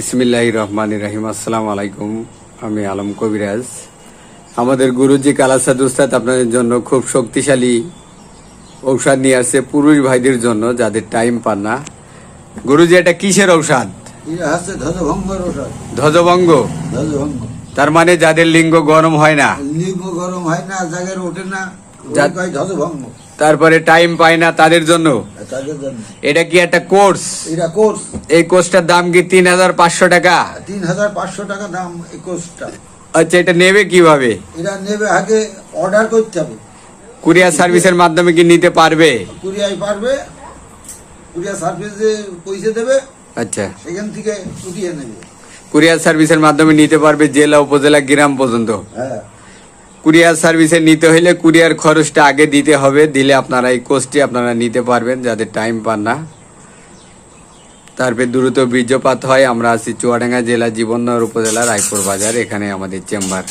ইসমিল্লাহ রহমান রাহিম আসসালাম আলাইকুম আমি আলম কবিরাজ। আমাদের গুরুজি কালাসাদ উস্তাদ আপনাদের জন্য খুব শক্তিশালী ঔষধ নিয়ে আসছে পুরুষ ভাইদের জন্য যাদের টাইম পান না। গুরুজি এটা কিসের ঔষধ? ধ্বজভঙ্গ? ধ্বজভঙ্গ। তার মানে যাদের লিঙ্গ গরম হয় না। লিঙ্গ গরম হয় না জায়গায় ওঠে না। তারপরে টাইম পায় না তাদের জন্য। এটা কি একটা কোর্স এটা কোর্স এই কোর্সটার দাম কি তিন হাজার পাঁচশো টাকা? তিন হাজার পাঁচশো টাকা দাম এই কোর্সটা আচ্ছা এটা নেবে কীভাবে? এটা নেবে আগে অর্ডার করতে হবে। কুরিয়ার সার্ভিসের মাধ্যমে কি নিতে পারবে? কুরিয়ার পারবে। কুরিয়ার সার্ভিসে পয়সা দেবে। আচ্ছা। সেখান থেকে উঠিয়ে নেবে। কুরিয়ার সার্ভিসের মাধ্যমে নিতে পারবে জেলা উপজেলা গ্রাম পর্যন্ত। হ্যাঁ। কুরিয়ার সার্ভিসে নিতে হলে কুরিয়ার খরচটা আগে দিতে হবে, দিলে আপনারা এই কোর্সটি আপনারা নিতে পারবেন যাদের টাইম পান না। তারপরে দ্রুত বীর্যপাত হয়, আমরা আছি চুয়াডাঙ্গা জেলা জীবননগর উপজেলা রায়পুর বাজার, এখানে আমাদের চেম্বার।